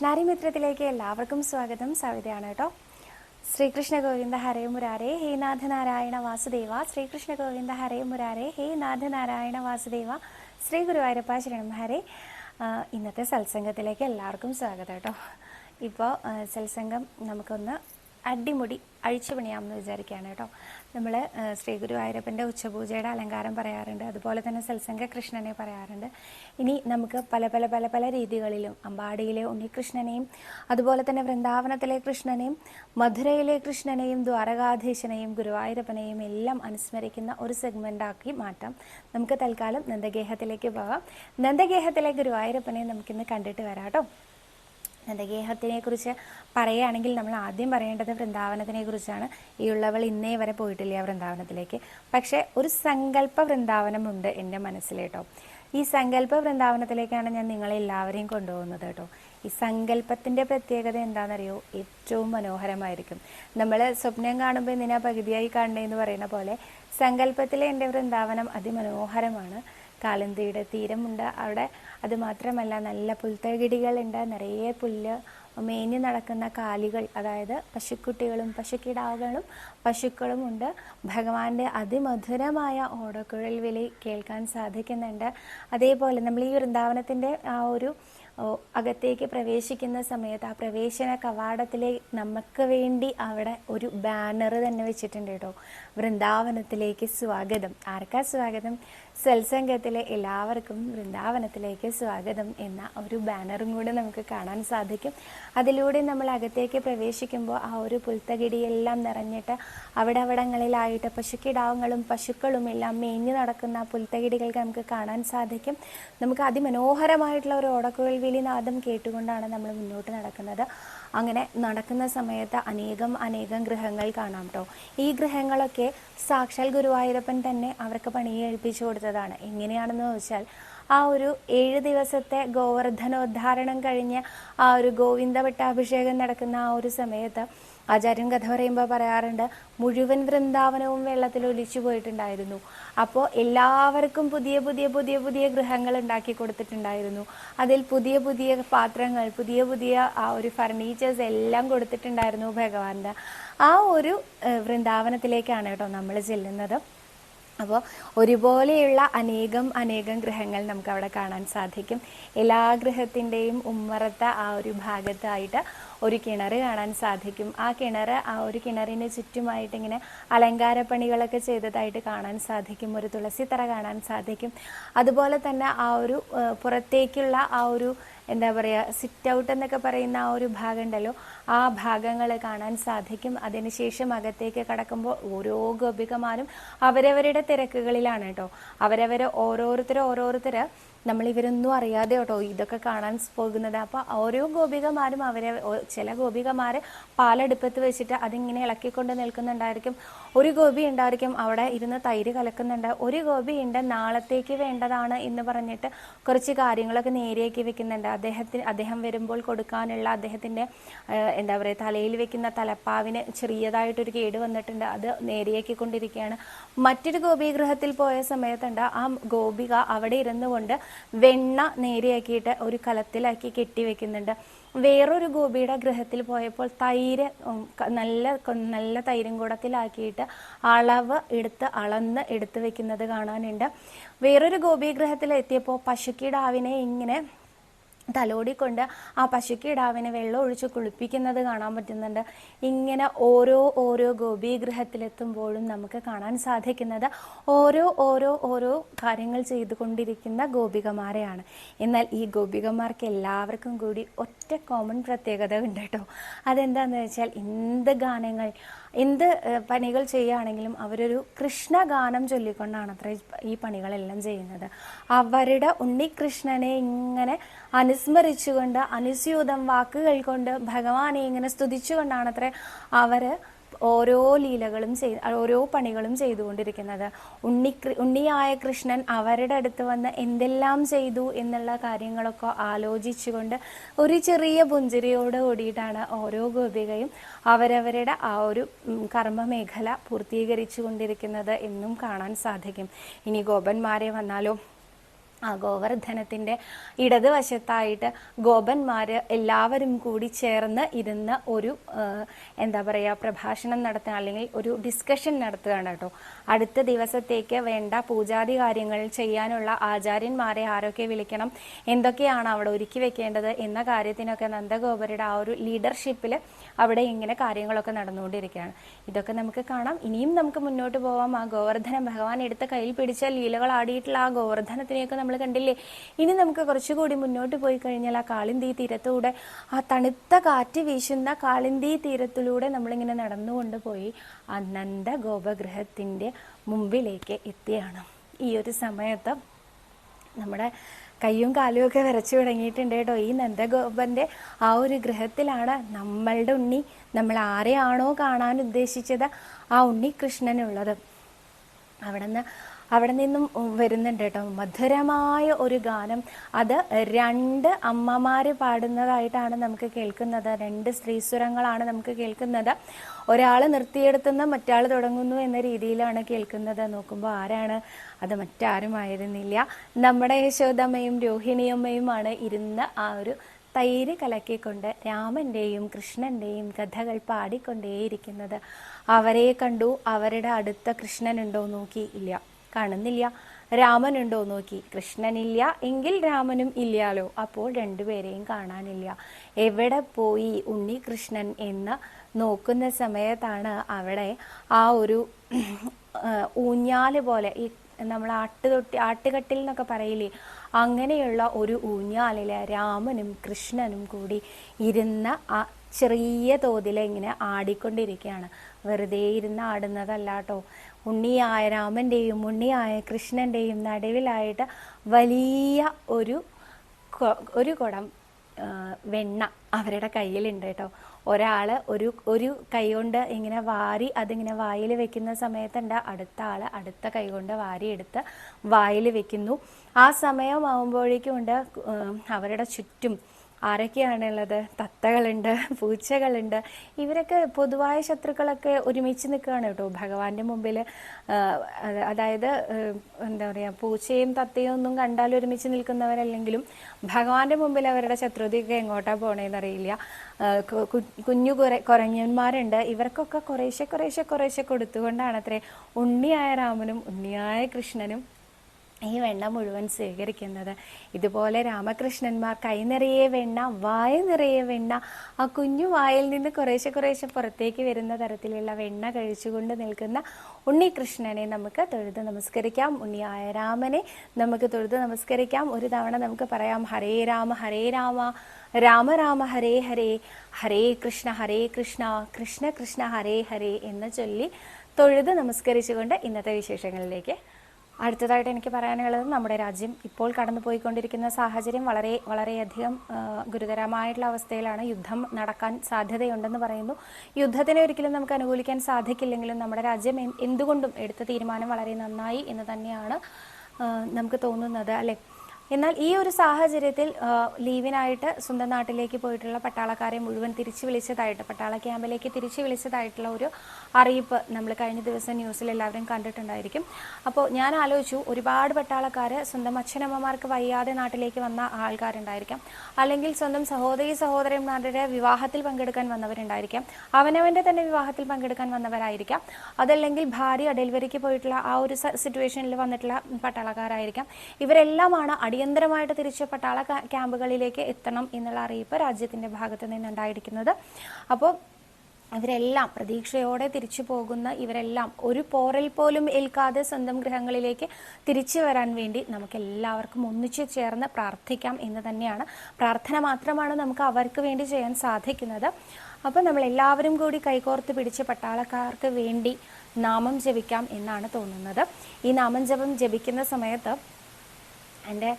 കൃഷ്ണാരി മിത്രത്തിലേക്ക് എല്ലാവർക്കും സ്വാഗതം. സവിതയാണ് കേട്ടോ. ശ്രീകൃഷ്ണ ഗോവിന്ദ ഹരേ മുരാരേ ഹേ നാഥ നാരായണ വാസുദേവ. ശ്രീകൃഷ്ണ ഗോവിന്ദ ഹരേ മുരാരേ ഹേ നാഥ നാരായണ വാസുദേവ. ശ്രീ ഗുരുവായൂരപ്പ ശരണം ഹരേ. ഇന്നത്തെ സത്സംഗത്തിലേക്ക് എല്ലാവർക്കും സ്വാഗതം കേട്ടോ. ഇപ്പോൾ സത്സംഗം നമുക്കൊന്ന് അടിമുടി അഴിച്ചു പണിയാമെന്ന് വിചാരിക്കുകയാണ് കേട്ടോ. നമ്മൾ ശ്രീ ഗുരുവായൂരപ്പന്റെ ഉച്ചപൂജയുടെ അലങ്കാരം പറയാറുണ്ട്. അതുപോലെ തന്നെ സത്സംഗ കൃഷ്ണനെ പറയാറുണ്ട്. ഇനി നമുക്ക് പല പല പല പല രീതികളിലും അമ്പാടിയിലെ ഉണ്ണികൃഷ്ണനെയും അതുപോലെ തന്നെ വൃന്ദാവനത്തിലെ കൃഷ്ണനെയും മധുരയിലെ കൃഷ്ണനെയും ദ്വാരകാധീശനെയും ഗുരുവായൂരപ്പനെയും എല്ലാം അനുസ്മരിക്കുന്ന ഒരു സെഗ്മെന്റാക്കി മാറ്റാം. നമുക്ക് തൽക്കാലം നന്ദഗേഹത്തിലേക്ക് പോകാം. നന്ദഗേഹത്തിലെ ഗുരുവായൂരപ്പനെ നമുക്കിന്ന് കണ്ടിട്ട് വരാം കേട്ടോ. നന്ദഗേഹത്തിനെ കുറിച്ച് പറയുകയാണെങ്കിൽ നമ്മൾ ആദ്യം പറയേണ്ടത് വൃന്ദാവനത്തിനെ കുറിച്ചാണ് ഈ ഉള്ളവൾ ഇന്നേ വരെ പോയിട്ടില്ല ആ വൃന്ദാവനത്തിലേക്ക്. പക്ഷേ ഒരു സങ്കല്പ വൃന്ദാവനമുണ്ട് എന്റെ മനസ്സിൽ കേട്ടോ. ഈ സങ്കല്പ വൃന്ദാവനത്തിലേക്കാണ് ഞാൻ നിങ്ങളെ എല്ലാവരെയും കൊണ്ടുപോകുന്നത് കേട്ടോ. ഈ സങ്കല്പത്തിന്റെ പ്രത്യേകത എന്താണെന്നറിയോ? ഏറ്റവും മനോഹരമായിരിക്കും. നമ്മൾ സ്വപ്നം കാണുമ്പോൾ ഇതിനെ പകുതിയായി കാണണേന്ന് പറയുന്ന പോലെ സങ്കല്പത്തിലെ എന്റെ വൃന്ദാവനം അതിമനോഹരമാണ്. കാളന്തിയുടെ തീരമുണ്ട്. അവിടെ അതുമാത്രമല്ല നല്ല പുൽത്തകിടികളുണ്ട്. നിറയെ പുല്ല് മേഞ്ഞു നടക്കുന്ന കാലികൾ അതായത് പശുക്കുട്ടികളും പശുക്കിടാവുകളും പശുക്കളും ഉണ്ട്. ഭഗവാന്റെ അതിമധുരമായ ഓടക്കുഴൽ വിളി കേൾക്കാൻ സാധിക്കുന്നുണ്ട്. അതേപോലെ നമ്മൾ ഈ വൃന്ദാവനത്തിന്റെ ആ ഒരു അകത്തേക്ക് പ്രവേശിക്കുന്ന സമയത്ത് ആ പ്രവേശന കവാടത്തിലെ നമുക്ക് വേണ്ടി അവിടെ ഒരു ബാനർ തന്നെ വെച്ചിട്ടുണ്ട് കേട്ടോ. വൃന്ദാവനത്തിലേക്ക് സ്വാഗതം. ആർക്കാ സ്വാഗതം? സത്സംഗത്തിലെ എല്ലാവർക്കും വൃന്ദാവനത്തിലേക്ക് സ്വാഗതം എന്ന ഒരു ബാനറും കൂടെ നമുക്ക് കാണാൻ സാധിക്കും. അതിലൂടെ നമ്മൾ അകത്തേക്ക് പ്രവേശിക്കുമ്പോൾ ആ ഒരു പുൽത്തകിടിയെല്ലാം നിറഞ്ഞിട്ട് അവിടെ അവിടങ്ങളിലായിട്ട് പശുക്കിടാവങ്ങളും പശുക്കളും എല്ലാം മേഞ്ഞു നടക്കുന്ന പുൽത്തകിടികൾക്ക് നമുക്ക് കാണാൻ സാധിക്കും. നമുക്ക് അതിമനോഹരമായിട്ടുള്ള ഒരു ഓടക്കുഴൽ വിളി നാദം കേട്ടുകൊണ്ടാണ് നമ്മൾ മുന്നോട്ട് നടക്കുന്നത്. അങ്ങനെ നടക്കുന്ന സമയത്ത് അനേകം അനേകം ഗ്രഹങ്ങൾ കാണാം കേട്ടോ ഈ ഗ്രഹങ്ങളൊക്കെ സാക്ഷാൽ ഗുരുവായൂരപ്പൻ തന്നെ അവർക്ക് പണിയേൽപ്പിച്ചു കൊടുത്തതാണ്. എങ്ങനെയാണെന്ന് വെച്ചാൽ ആ ഒരു ഏഴ് ദിവസത്തെ ഗോവർദ്ധനോദ്ധാരണം കഴിഞ്ഞ് ആ ഒരു ഗോവിന്ദ പട്ടാഭിഷേകം നടക്കുന്ന ആ ഒരു സമയത്ത് ആചാര്യൻ കഥ പറയുമ്പോൾ പറയാറുണ്ട് മുഴുവൻ വൃന്ദാവനവും വെള്ളത്തിൽ ഒലിച്ചു പോയിട്ടുണ്ടായിരുന്നു. അപ്പോൾ എല്ലാവർക്കും പുതിയ പുതിയ പുതിയ പുതിയ ഗൃഹങ്ങൾ ഉണ്ടാക്കി കൊടുത്തിട്ടുണ്ടായിരുന്നു. അതിൽ പുതിയ പുതിയ പാത്രങ്ങൾ പുതിയ പുതിയ ആ ഒരു ഫർണിച്ചേഴ്സ് എല്ലാം കൊടുത്തിട്ടുണ്ടായിരുന്നു ഭഗവാന്റെ. ആ ഒരു വൃന്ദാവനത്തിലേക്കാണ് കേട്ടോ നമ്മൾ ചെല്ലുന്നത്. അപ്പോൾ ഒരുപോലെയുള്ള അനേകം അനേകം ഗ്രഹങ്ങൾ നമുക്ക് അവിടെ കാണാൻ സാധിക്കും. എല്ലാ ഗ്രഹത്തിന്റെയും ഉമ്മറത്ത ആ ഒരു ഭാഗത്തായിട്ട് ഒരു കിണർ കാണാൻ സാധിക്കും. ആ കിണർ ആ ഒരു കിണറിന് ചുറ്റുമായിട്ട് ഇങ്ങനെ അലങ്കാരപ്പണികളൊക്കെ ചെയ്തതായിട്ട് കാണാൻ സാധിക്കും. ഒരു തുളസിത്തറ കാണാൻ സാധിക്കും. അതുപോലെ തന്നെ ആ ഒരു പുറത്തേക്കുള്ള ആ ഒരു എന്താ പറയുക സിറ്റ് ഔട്ട് എന്നൊക്കെ പറയുന്ന ആ ഒരു ഭാഗം ഉണ്ടല്ലോ ആ ഭാഗങ്ങൾ കാണാൻ സാധിക്കും. അതിനുശേഷം അകത്തേക്ക് കടക്കുമ്പോൾ ഓരോ ഗോപികമാരും അവരവരുടെ തിരക്കുകളിലാണ് കേട്ടോ. അവരവർ ഓരോരുത്തർ ഓരോരുത്തർ നമ്മൾ ഇവരൊന്നും അറിയാതെ കേട്ടോ ഇതൊക്കെ കാണാൻ പോകുന്നത്. അപ്പോൾ ഓരോ ഗോപികമാരും അവരെ ചില ഗോപികമാർ പാലെടുപ്പത്ത് വെച്ചിട്ട് അതിങ്ങനെ ഇളക്കിക്കൊണ്ട് നിൽക്കുന്നുണ്ടായിരിക്കും. ഒരു ഗോപി ഉണ്ടായിരിക്കും അവിടെ ഇരുന്ന് തൈര് കലക്കുന്നുണ്ട്. ഒരു ഗോപി ഉണ്ട് നാളത്തേക്ക് വേണ്ടതാണ് എന്ന് പറഞ്ഞിട്ട് കുറച്ച് കാര്യങ്ങളൊക്കെ നേരെയാക്കി വെക്കുന്നുണ്ട്. അദ്ദേഹത്തിന് അദ്ദേഹം വരുമ്പോൾ കൊടുക്കാനുള്ള അദ്ദേഹത്തിന്റെ എന്താ പറയുക തലയിൽ വെക്കുന്ന തലപ്പാവിന് ചെറിയതായിട്ടൊരു കേട് വന്നിട്ടുണ്ട്. അത് നേരെയാക്കിക്കൊണ്ടിരിക്കുകയാണ്. മറ്റൊരു ഗോപീഗൃഹത്തിൽ പോയ സമയത്തുണ്ട്. ആ ഗോപിക അവിടെ ഇരുന്നു കൊണ്ട് വെണ്ണ നേരെയാക്കിയിട്ട് ഒരു കലത്തിലാക്കി കെട്ടി വെക്കുന്നുണ്ട്. വേറൊരു ഗോപിയുടെ ഗൃഹത്തിൽ പോയപ്പോൾ തൈര് നല്ല നല്ല തൈരും കൂടത്തിലാക്കിയിട്ട് അളവ് എടുത്ത് അളന്ന് എടുത്തു വെക്കുന്നത് കാണാനുണ്ട്. വേറൊരു ഗോപീഗൃഹത്തിൽ എത്തിയപ്പോൾ പശുക്കിടാവിനെ ഇങ്ങനെ തലോടിക്കൊണ്ട് ആ പശുക്കിടാവിനെ വെള്ളം ഒഴിച്ച് കുളിപ്പിക്കുന്നത് കാണാൻ പറ്റുന്നുണ്ട്. ഇങ്ങനെ ഓരോ ഓരോ ഗോപീഗൃഹത്തിലെത്തുമ്പോഴും നമുക്ക് കാണാൻ സാധിക്കുന്നത് ഓരോ ഓരോ ഓരോ കാര്യങ്ങൾ ചെയ്തുകൊണ്ടിരിക്കുന്ന ഗോപികമാരെയാണ്. എന്നാൽ ഈ ഗോപികമാർക്ക് എല്ലാവർക്കും കൂടി ഒറ്റ കോമൺ പ്രത്യേകത ഉണ്ട് കേട്ടോ. അതെന്താണെന്ന് വെച്ചാൽ എന്ത് ഗാനങ്ങൾ എന്ത് പണികൾ ചെയ്യുകയാണെങ്കിലും അവരൊരു കൃഷ്ണഗാനം ചൊല്ലിക്കൊണ്ടാണ് അത്ര ഈ പണികളെല്ലാം ചെയ്യുന്നത്. അവരുടെ ഉണ്ണികൃഷ്ണനെ ഇങ്ങനെ അനുസ്മരിച്ചുകൊണ്ട് അനുസ്യൂതം വാക്കുകൾ കൊണ്ട് ഭഗവാനെ ഇങ്ങനെ സ്തുതിച്ചുകൊണ്ടാണ് അത്ര അവർ ഓരോ ലീലകളും ചെയ് ഓരോ പണികളും ചെയ്തുകൊണ്ടിരിക്കുന്നത്. ഉണ്ണി ഉണ്ണിയായ കൃഷ്ണൻ അവരുടെ അടുത്ത് വന്ന് എന്തെല്ലാം ചെയ്തു എന്നുള്ള കാര്യങ്ങളൊക്കെ ആലോചിച്ചുകൊണ്ട് ഒരു ചെറിയ പുഞ്ചിരിയോട് കൂടിയിട്ടാണ് ഓരോ ഗോപികയും അവരവരുടെ ആ ഒരു കർമ്മ കർമ്മമേഖല പൂർത്തീകരിച്ചു കൊണ്ടിരിക്കുന്നത് എന്നും കാണാൻ സാധിക്കും. ഇനി ഗോപന്മാരെ വന്നാലോ? ആ ഗോവർദ്ധനത്തിന്റെ ഇടതുവശത്തായിട്ട് ഗോപന്മാർ എല്ലാവരും കൂടി ചേർന്ന് ഇരുന്ന് ഒരു എന്താ പറയുക പ്രഭാഷണം നടത്തുക അല്ലെങ്കിൽ ഒരു ഡിസ്കഷൻ നടത്തുകയാണ് കേട്ടോ. അടുത്ത ദിവസത്തേക്ക് വേണ്ട പൂജാതി കാര്യങ്ങൾ ചെയ്യാനുള്ള ആചാര്യന്മാരെ ആരൊക്കെ വിളിക്കണം എന്തൊക്കെയാണ് അവിടെ ഒരുക്കി വെക്കേണ്ടത് എന്ന കാര്യത്തിനൊക്കെ നന്ദഗോപരുടെ ആ ഒരു ലീഡർഷിപ്പിൽ അവിടെ ഇങ്ങനെ കാര്യങ്ങളൊക്കെ നടന്നുകൊണ്ടിരിക്കുകയാണ്. ഇതൊക്കെ നമുക്ക് കാണാം. ഇനിയും നമുക്ക് മുന്നോട്ട് പോവാം. ആ ഗോവർദ്ധനം ഭഗവാൻ എടുത്ത കയ്യിൽ പിടിച്ച ലീലകൾ ആടിയിട്ടുള്ള ആ ഗോവർദ്ധനത്തിനെയൊക്കെ നമ്മൾ കണ്ടില്ലേ? ഇനി നമുക്ക് കുറച്ചുകൂടി മുന്നോട്ട് പോയി കഴിഞ്ഞാൽ ആ കാളിന്തി തീരത്തൂടെ ആ തണുത്ത കാറ്റ് വീശുന്ന കാളിന്തി തീരത്തിലൂടെ നമ്മളിങ്ങനെ നടന്നുകൊണ്ട് പോയി ആ നന്ദ ഗോപഗൃഹത്തിന്റെ മുമ്പിലേക്ക് എത്തിയാണ്. ഈ ഒരു സമയത്ത് നമ്മുടെ കയ്യും കാലും ഒക്കെ വരച്ചു തുടങ്ങിയിട്ടുണ്ട് കേട്ടോ. ഈ നന്ദഗോപന്റെ ആ ഒരു ഗ്രഹത്തിലാണ് നമ്മളുടെ ഉണ്ണി നമ്മൾ ആരെയാണോ കാണാൻ ഉദ്ദേശിച്ചത് ആ ഉണ്ണി കൃഷ്ണനുള്ളത് അവിടെ നിന്ന് അവിടെ നിന്നും വരുന്നുണ്ട് കേട്ടോ. മധുരമായ ഒരു ഗാനം. അത് രണ്ട് അമ്മമാര് പാടുന്നതായിട്ടാണ് നമുക്ക് കേൾക്കുന്നത്. രണ്ട് സ്ത്രീസ്വരങ്ങളാണ് നമുക്ക് കേൾക്കുന്നത്. ഒരാൾ നിർത്തിയെടുത്തുന്ന മറ്റാൾ തുടങ്ങുന്നു എന്ന രീതിയിലാണ് കേൾക്കുന്നത്. നോക്കുമ്പോൾ ആരാണ്? അത് മറ്റാരുമായിരുന്നില്ല. നമ്മുടെ യശോദമ്മയും രോഹിണിയമ്മയുമാണ് ഇരുന്ന് ആ ഒരു തൈര് കലക്കിക്കൊണ്ട് രാമന്റെയും കൃഷ്ണന്റെയും കഥകൾ പാടിക്കൊണ്ടേയിരിക്കുന്നത്. അവരെ കണ്ടു. അവരുടെ അടുത്ത കൃഷ്ണനുണ്ടോ നോക്കി ഇല്ല. കാണുന്നില്ല. രാമനുണ്ടോ നോക്കി. കൃഷ്ണനില്ല എങ്കിൽ രാമനും ഇല്ലാലോ അപ്പോൾ രണ്ടുപേരെയും കാണാനില്ല. എവിടെ പോയി ഉണ്ണി കൃഷ്ണൻ എന്ന് നോക്കുന്ന സമയത്താണ് അവിടെ ആ ഒരു ഊഞ്ഞാൽ പോലെ ഈ നമ്മൾ ആട്ടുതൊട്ടി ആട്ടുകട്ടിൽ എന്നൊക്കെ പറയില്ലേ? അങ്ങനെയുള്ള ഒരു ഊഞ്ഞാലിൽ രാമനും കൃഷ്ണനും കൂടി ഇരുന്ന ആ ചെറിയ തോതിൽ ഇങ്ങനെ ആടിക്കൊണ്ടിരിക്കുകയാണ്. വെറുതെ ഇരുന്ന് ആടുന്നതല്ല കേട്ടോ ഉണ്ണിയായ രാമന്റെയും ഉണ്ണിയായ കൃഷ്ണന്റെയും നടുവിലായിട്ട് വലിയ ഒരു ഒരു കുടം വെണ്ണ അവരുടെ കയ്യിലുണ്ട് കേട്ടോ. ഒരാൾ ഒരു ഒരു കൈ കൊണ്ട് ഇങ്ങനെ വാരി അതിങ്ങനെ വായിൽ വെക്കുന്ന സമയത്തുണ്ട്. അടുത്ത ആൾ അടുത്ത കൈ കൊണ്ട് വാരി എടുത്ത് വായിൽ വെക്കുന്നു. ആ സമയമാകുമ്പോഴേക്കും ഉണ്ട് അവരുടെ ചുറ്റും ആരൊക്കെയാണുള്ളത്? തത്തകളുണ്ട് പൂച്ചകളുണ്ട്. ഇവരൊക്കെ പൊതുവായ ശത്രുക്കളൊക്കെ ഒരുമിച്ച് നിൽക്കുകയാണ് കേട്ടോ. ഭഗവാന്റെ മുമ്പിൽ അതായത് എന്താ പറയുക പൂച്ചയും തത്തയും ഒന്നും കണ്ടാൽ ഒരുമിച്ച് നിൽക്കുന്നവരല്ലെങ്കിലും ഭഗവാന്റെ മുമ്പിൽ അവരുടെ ശത്രുതയൊക്കെ എങ്ങോട്ടാ കു- കു- കുഞ്ഞു കുറെ കുറഞ്ഞന്മാരുണ്ട് ഇവർക്കൊക്കെ കുറേശ്ശെ കുറേശ്ശെ കുറേശ്ശെ കൊടുത്തുകൊണ്ടാണ് അത്രേ ഉണ്ണിയായ രാമനും ഉണ്ണിയായ കൃഷ്ണനും ഈ വെണ്ണ മുഴുവൻ സ്വീകരിക്കുന്നത് ഇതുപോലെ രാമകൃഷ്ണന്മാർ കൈ നിറയെ വെണ്ണ വായ നിറയെ വെണ്ണ ആ കുഞ്ഞു വായിൽ നിന്ന് കുറേശ്ശെ കുറേശ്ശെ പുറത്തേക്ക് വരുന്ന തരത്തിലുള്ള വെണ്ണ കഴിച്ചുകൊണ്ട് നിൽക്കുന്ന ഉണ്ണികൃഷ്ണനെ നമുക്ക് തൊഴുത് നമസ്കരിക്കാം. ഉണ്ണിയായ രാമനെ നമുക്ക് തൊഴുത് നമസ്കരിക്കാം. ഒരു തവണ നമുക്ക് പറയാം ഹരേ രാമ ഹരേ രാമ രാമ രാമ ഹരേ ഹരേ ഹരേ കൃഷ്ണ ഹരേ കൃഷ്ണ കൃഷ്ണ കൃഷ്ണ ഹരേ ഹരേ എന്ന് ചൊല്ലി തൊഴുത് നമസ്കരിച്ചുകൊണ്ട് ഇന്നത്തെ വിശേഷങ്ങളിലേക്ക് അടുത്തതായിട്ട് എനിക്ക് പറയാനുള്ളത് നമ്മുടെ രാജ്യം ഇപ്പോൾ കടന്നുപോയിക്കൊണ്ടിരിക്കുന്ന സാഹചര്യം വളരെ വളരെയധികം ഗുരുതരമായിട്ടുള്ള അവസ്ഥയിലാണ് യുദ്ധം നടക്കാൻ സാധ്യതയുണ്ടെന്ന് പറയുന്നു. യുദ്ധത്തിനെ ഒരിക്കലും നമുക്ക് അനുകൂലിക്കാൻ സാധിക്കില്ലെങ്കിലും നമ്മുടെ രാജ്യം എന്തുകൊണ്ടും എടുത്ത തീരുമാനം വളരെ നന്നായി എന്ന് തന്നെയാണ് നമുക്ക് തോന്നുന്നത് അല്ലെ? എന്നാൽ ഈ ഒരു സാഹചര്യത്തിൽ ലീവിനായിട്ട് സ്വന്തം നാട്ടിലേക്ക് പോയിട്ടുള്ള പട്ടാളക്കാരെ മുഴുവൻ തിരിച്ചു വിളിച്ചതായിട്ട് പട്ടാള ക്യാമ്പിലേക്ക് തിരിച്ചു വിളിച്ചതായിട്ടുള്ള ഒരു അറിയിപ്പ് നമ്മൾ കഴിഞ്ഞ ദിവസം ന്യൂസിൽ എല്ലാവരും കണ്ടിട്ടുണ്ടായിരിക്കും. അപ്പോൾ ഞാൻ ആലോചിച്ചു ഒരുപാട് പട്ടാളക്കാർ സ്വന്തം അച്ഛനമ്മമാർക്ക് വയ്യാതെ നാട്ടിലേക്ക് വന്ന ആൾക്കാരുണ്ടായിരിക്കാം. അല്ലെങ്കിൽ സ്വന്തം സഹോദരി സഹോദരന്മാരുടെ വിവാഹത്തിൽ പങ്കെടുക്കാൻ വന്നവരുണ്ടായിരിക്കാം. അവനവന്റെ തന്നെ വിവാഹത്തിൽ പങ്കെടുക്കാൻ വന്നവരായിരിക്കാം. അതല്ലെങ്കിൽ ഭാര്യ ഡെലിവറിക്ക് പോയിട്ടുള്ള ആ ഒരു സിറ്റുവേഷനിൽ വന്നിട്ടുള്ള പട്ടാളക്കാരായിരിക്കാം. ഇവരെല്ലാമാണ് അടിയന്തരമായിട്ട് തിരിച്ച് പട്ടാള ക്യാ- ക്യാമ്പുകളിലേക്ക് എത്തണം എന്നുള്ള അറിയിപ്പ് രാജ്യത്തിന്റെ ഭാഗത്ത് നിന്നുണ്ടായിരിക്കുന്നത് അപ്പോൾ ഇവരെല്ലാം പ്രതീക്ഷയോടെ തിരിച്ചു പോകുന്ന ഇവരെല്ലാം ഒരു പോറൽ പോലും ഏൽക്കാതെ സ്വന്തം ഗൃഹങ്ങളിലേക്ക് തിരിച്ചു വരാൻ വേണ്ടി നമുക്ക് എല്ലാവർക്കും ഒന്നിച്ചു ചേർന്ന് പ്രാർത്ഥിക്കാം എന്ന് തന്നെയാണ് പ്രാർത്ഥന മാത്രമാണ് നമുക്ക് അവർക്ക് വേണ്ടി ചെയ്യാൻ സാധിക്കുന്നത്. അപ്പം നമ്മൾ എല്ലാവരും കൂടി കൈകോർത്ത് പിടിച്ച് പട്ടാളക്കാർക്ക് വേണ്ടി നാമം ജപിക്കാം എന്നാണ് തോന്നുന്നത്. ഈ നാമം ജപം ജപിക്കുന്ന സമയത്ത് എന്റെ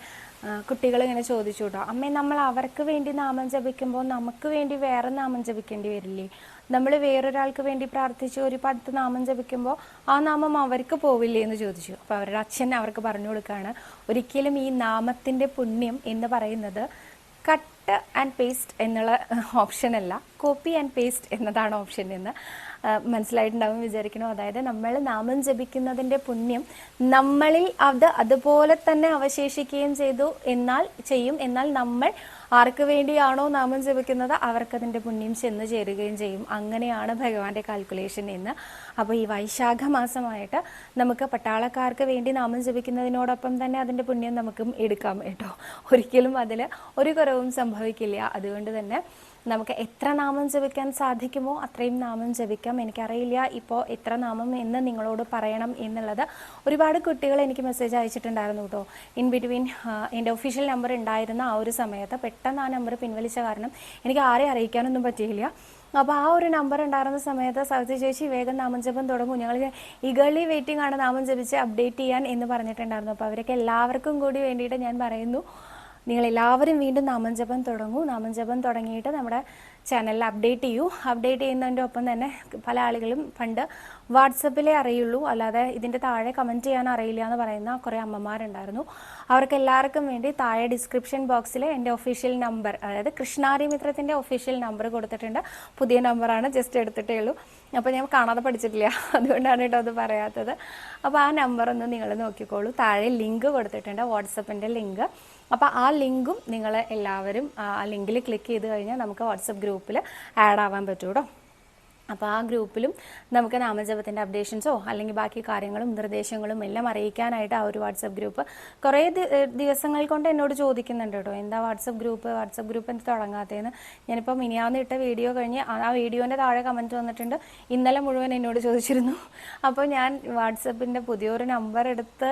കുട്ടികൾ ഇങ്ങനെ ചോദിച്ചു കേട്ടോ അമ്മേ നമ്മൾ അവർക്ക് വേണ്ടി നാമം ജപിക്കുമ്പോൾ നമുക്ക് വേണ്ടി വേറെ നാമം ജപിക്കേണ്ടി വരില്ലേ? നമ്മൾ വേറൊരാൾക്ക് വേണ്ടി പ്രാർത്ഥിച്ച് ഒരു പത്ത് നാമം ജപിക്കുമ്പോൾ ആ നാമം അവർക്ക് പോവില്ലേ? എന്ന് ചോദിച്ചു. അപ്പോൾ അവരുടെ അച്ഛൻ അവർക്ക് പറഞ്ഞു കൊടുക്കുകയാണ് ഒരിക്കലും ഈ നാമത്തിന്റെ പുണ്യം എന്ന് പറയുന്നത് കട്ട് ആൻഡ് പേസ്റ്റ് എന്നുള്ള ഓപ്ഷൻ അല്ല. കോപ്പി ആൻഡ് പേസ്റ്റ് എന്നതാണ് ഓപ്ഷൻ എന്ന് മനസ്സിലായിട്ടുണ്ടാവും വിചാരിക്കണം അതായത് നമ്മൾ നാമം ജപിക്കുന്നതിന്റെ പുണ്യം നമ്മളിൽ അത് അതുപോലെ തന്നെ അവശേഷിക്കുകയും ചെയ്തു. എന്നാൽ ചെയ്യും. എന്നാൽ നമ്മൾ ആർക്ക് വേണ്ടിയാണോ നാമം ജപിക്കുന്നത്? അവർക്കതിന്റെ പുണ്യം ചെന്ന് ചേരുകയും ചെയ്യും. അങ്ങനെയാണ് ഭഗവാന്റെ കാൽക്കുലേഷൻ എന്ന്. അപ്പോൾ ഈ വൈശാഖ മാസമായിട്ട് നമുക്ക് പട്ടാളക്കാർക്ക് വേണ്ടി നാമം ജപിക്കുന്നതിനോടൊപ്പം തന്നെ അതിന്റെ പുണ്യം നമുക്കും എടുക്കാം കേട്ടോ. ഒരിക്കലും അതിൽ ഒരു കുറവും സംഭവിക്കില്ല. അതുകൊണ്ട് തന്നെ നമുക്ക് എത്ര നാമം ജപിക്കാൻ സാധിക്കുമോ അത്രയും നാമം ജപിക്കാം. എനിക്കറിയില്ല ഇപ്പോൾ എത്ര നാമം എന്ന് നിങ്ങളോട് പറയണം എന്നുള്ളത്. ഒരുപാട് കുട്ടികൾ എനിക്ക് മെസ്സേജ് അയച്ചിട്ടുണ്ടായിരുന്നു കേട്ടോ. ഇൻ ബിറ്റ്വീൻ എന്റെ ഒഫീഷ്യൽ നമ്പർ ഉണ്ടായിരുന്ന ആ ഒരു സമയത്ത് പെട്ടെന്ന് ആ നമ്പർ പിൻവലിച്ച കാരണം എനിക്ക് ആരെ അറിയിക്കാനൊന്നും പറ്റിയില്ല. അപ്പോൾ ആ ഒരു നമ്പർ ഉണ്ടായിരുന്ന സമയത്ത് സൗജി ചേച്ചി വേഗം നാമജപം തുടങ്ങും. ഞങ്ങൾ ഇഗളി വെയിറ്റിംഗ് ആണ് നാമം ജപിച്ച് അപ്ഡേറ്റ് ചെയ്യാൻ എന്ന് പറഞ്ഞിട്ടുണ്ടായിരുന്നു. അപ്പോൾ അവരൊക്കെ എല്ലാവർക്കും കൂടി വേണ്ടിയിട്ട് ഞാൻ പറയുന്നു. നിങ്ങൾ എല്ലാവരും വീണ്ടും നാമജപം തുടങ്ങൂ. നാമജപം തുടങ്ങിയിട്ട് നമ്മുടെ ചാനലിൽ അപ്ഡേറ്റ് ചെയ്യൂ. അപ്ഡേറ്റ് ചെയ്യുന്നതിന്റെ ഒപ്പം തന്നെ പല ആളുകളും പണ്ട് വാട്സപ്പിലേ അറിയുള്ളൂ. അല്ലാതെ ഇതിന്റെ താഴെ കമന്റ് ചെയ്യാൻ അറിയില്ല എന്ന് പറയുന്ന കുറേ അമ്മമാരുണ്ടായിരുന്നു. അവർക്ക് എല്ലാവർക്കും വേണ്ടി താഴെ ഡിസ്ക്രിപ്ഷൻ ബോക്സിൽ എന്റെ ഒഫീഷ്യൽ നമ്പർ അതായത് കൃഷ്ണാരി മിത്രത്തിന്റെ ഒഫീഷ്യൽ നമ്പർ കൊടുത്തിട്ടുണ്ട്. പുതിയ നമ്പറാണ് ജസ്റ്റ് എടുത്തിട്ടേ ഉള്ളൂ. അപ്പോൾ ഞാൻ കാണാതെ പഠിച്ചിട്ടില്ല. അതുകൊണ്ടാണ് കേട്ടോ അത് പറയാത്തത്. അപ്പോൾ ആ നമ്പർ ഒന്ന് നിങ്ങൾ നോക്കിക്കോളൂ. താഴെ ലിങ്ക് കൊടുത്തിട്ടുണ്ട് വാട്സപ്പിന്റെ ലിങ്ക് അപ്പോൾ ആ ലിങ്കും നിങ്ങൾ എല്ലാവരും ആ ലിങ്കിൽ ക്ലിക്ക് ചെയ്ത് കഴിഞ്ഞാൽ നമുക്ക് വാട്സപ്പ് ഗ്രൂപ്പിൽ ആഡ് ആവാൻ പറ്റും അപ്പോൾ ആ ഗ്രൂപ്പിലും നമുക്ക് നാമജപത്തിന്റെ അപ്ഡേഷൻസോ അല്ലെങ്കിൽ ബാക്കി കാര്യങ്ങളും നിർദ്ദേശങ്ങളും എല്ലാം അറിയിക്കാനായിട്ട് ആ ഒരു വാട്സപ്പ് ഗ്രൂപ്പ് കുറേ ദിവസങ്ങൾ കൊണ്ട് എന്നോട് ചോദിക്കുന്നുണ്ട് കേട്ടോ. എന്താ വാട്സപ്പ് ഗ്രൂപ്പ്? വാട്സപ്പ് ഗ്രൂപ്പ് എന്ത് തുടങ്ങാത്തതെന്ന് ഞാനിപ്പോൾ മിനിയാന്ന് ഇട്ട വീഡിയോ കഴിഞ്ഞ് ആ വീഡിയോന്റെ താഴെ കമന്റ് വന്നിട്ടുണ്ട്. ഇന്നലെ മുഴുവൻ എന്നോട് ചോദിച്ചിരുന്നു. അപ്പോൾ ഞാൻ വാട്സപ്പിന്റെ പുതിയൊരു നമ്പർ എടുത്ത്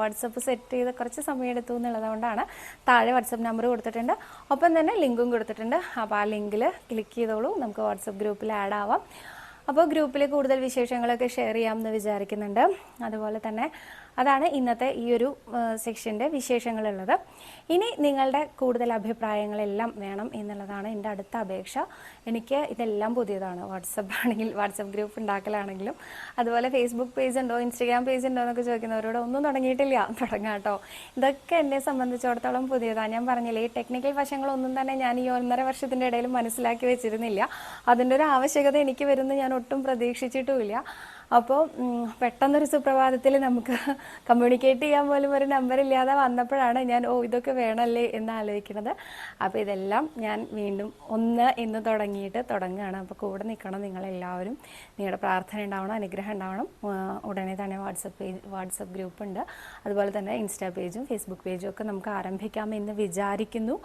വാട്സപ്പ് സെറ്റ് ചെയ്ത് കുറച്ച് സമയം എടുത്തു എന്നുള്ളതുകൊണ്ടാണ് താഴെ വാട്സപ്പ് നമ്പർ കൊടുത്തിട്ടുണ്ട്. ഒപ്പം തന്നെ ലിങ്കും കൊടുത്തിട്ടുണ്ട്. അപ്പോൾ ആ ലിങ്കിൽ ക്ലിക്ക് ചെയ്തോളൂ. നമുക്ക് വാട്സപ്പ് ഗ്രൂപ്പിൽ ആഡ് ആവാം. അപ്പോൾ ഗ്രൂപ്പിൽ കൂടുതൽ വിശേഷങ്ങളൊക്കെ ഷെയർ ചെയ്യാമെന്ന് വിചാരിക്കുന്നുണ്ട്. അതുപോലെ തന്നെ അതാണ് ഇന്നത്തെ ഈ ഒരു സെക്ഷന്റെ വിശേഷങ്ങളുള്ളത്. ഇനി നിങ്ങളുടെ കൂടുതൽ അഭിപ്രായങ്ങളെല്ലാം വേണം എന്നുള്ളതാണ് എന്റെ അടുത്ത അപേക്ഷ. എനിക്ക് ഇതെല്ലാം പുതിയതാണ്. വാട്സപ്പ് ആണെങ്കിൽ വാട്സപ്പ് ഗ്രൂപ്പ് ഉണ്ടാക്കലാണെങ്കിലും അതുപോലെ ഫേസ്ബുക്ക് പേജ് ഉണ്ടോ ഇൻസ്റ്റഗ്രാം പേജ് ഉണ്ടോ എന്നൊക്കെ ചോദിക്കുന്നവരോട് ഒന്നും തുടങ്ങിയിട്ടില്ല. തുടങ്ങാം കേട്ടോ. ഇതൊക്കെ എന്നെ സംബന്ധിച്ചിടത്തോളം പുതിയതാണ് ഞാൻ പറഞ്ഞില്ലേ ഈ ടെക്നിക്കൽ വശങ്ങളൊന്നും തന്നെ ഞാൻ ഈ ഒന്നര വർഷത്തിന്റെ ഇടയിൽ മനസ്സിലാക്കി വെച്ചിരുന്നില്ല. അതിന്റെ ഒരു ആവശ്യകത എനിക്ക് വരുന്നു ഞാൻ ഒട്ടും പ്രതീക്ഷിച്ചിട്ടുമില്ല. അപ്പോൾ പെട്ടെന്നൊരു സുപ്രഭാതത്തിൽ നമുക്ക് കമ്മ്യൂണിക്കേറ്റ് ചെയ്യാൻ പോലും ഒരു നമ്പർ ഇല്ലാതെ വന്നപ്പോഴാണ് ഞാൻ ഓ ഇതൊക്കെ വേണമല്ലേ എന്ന് ആലോചിക്കുന്നത്. അപ്പോൾ ഇതെല്ലാം ഞാൻ വീണ്ടും ഒന്ന് എന്ന് തുടങ്ങിയിട്ട് തുടങ്ങുകയാണ്. അപ്പോൾ കൂടെ നിൽക്കണം നിങ്ങളെല്ലാവരും. നിങ്ങളുടെ പ്രാർത്ഥന ഉണ്ടാവണം അനുഗ്രഹം ഉണ്ടാവണം. ഉടനെ തന്നെ വാട്സപ്പ് പേജ് വാട്സപ്പ് ഗ്രൂപ്പ് ഉണ്ട്. അതുപോലെ തന്നെ ഇൻസ്റ്റാ പേജും ഫേസ്ബുക്ക് പേജും ഒക്കെ നമുക്ക് ആരംഭിക്കാമെന്ന് വിചാരിക്കുന്നു.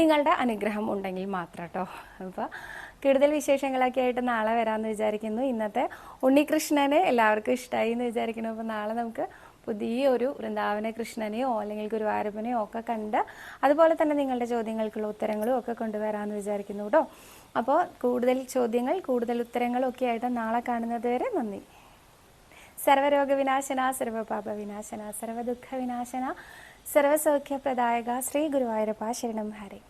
നിങ്ങളുടെ അനുഗ്രഹം ഉണ്ടെങ്കിൽ മാത്രം കേട്ടോ. അപ്പോൾ കൂടുതൽ വിശേഷങ്ങളൊക്കെ ആയിട്ട് നാളെ വരാമെന്ന് വിചാരിക്കുന്നു. ഇന്നത്തെ ഉണ്ണികൃഷ്ണനെ എല്ലാവർക്കും ഇഷ്ടമായി എന്ന് വിചാരിക്കുന്നു. അപ്പോൾ നാളെ നമുക്ക് പുതിയൊരു വൃന്ദാവന കൃഷ്ണനെയോ അല്ലെങ്കിൽ ഗുരുവായൂരപ്പനെയോ ഒക്കെ കണ്ട് അതുപോലെ തന്നെ നിങ്ങളുടെ ചോദ്യങ്ങൾക്കുള്ള ഉത്തരങ്ങളും ഒക്കെ കൊണ്ടുവരാമെന്ന് വിചാരിക്കുന്നു കേട്ടോ. അപ്പോൾ കൂടുതൽ ചോദ്യങ്ങൾ കൂടുതൽ ഉത്തരങ്ങളും ഒക്കെ ആയിട്ട് നാളെ കാണുന്നത് വരെ നന്ദി. സർവരോഗ വിനാശന സർവപാപ വിനാശന സർവദുഃഖ വിനാശന സർവസൗഖ്യപ്രദായക ശ്രീ ഗുരുവായൂരപ്പ ശരണം. ഹരേ.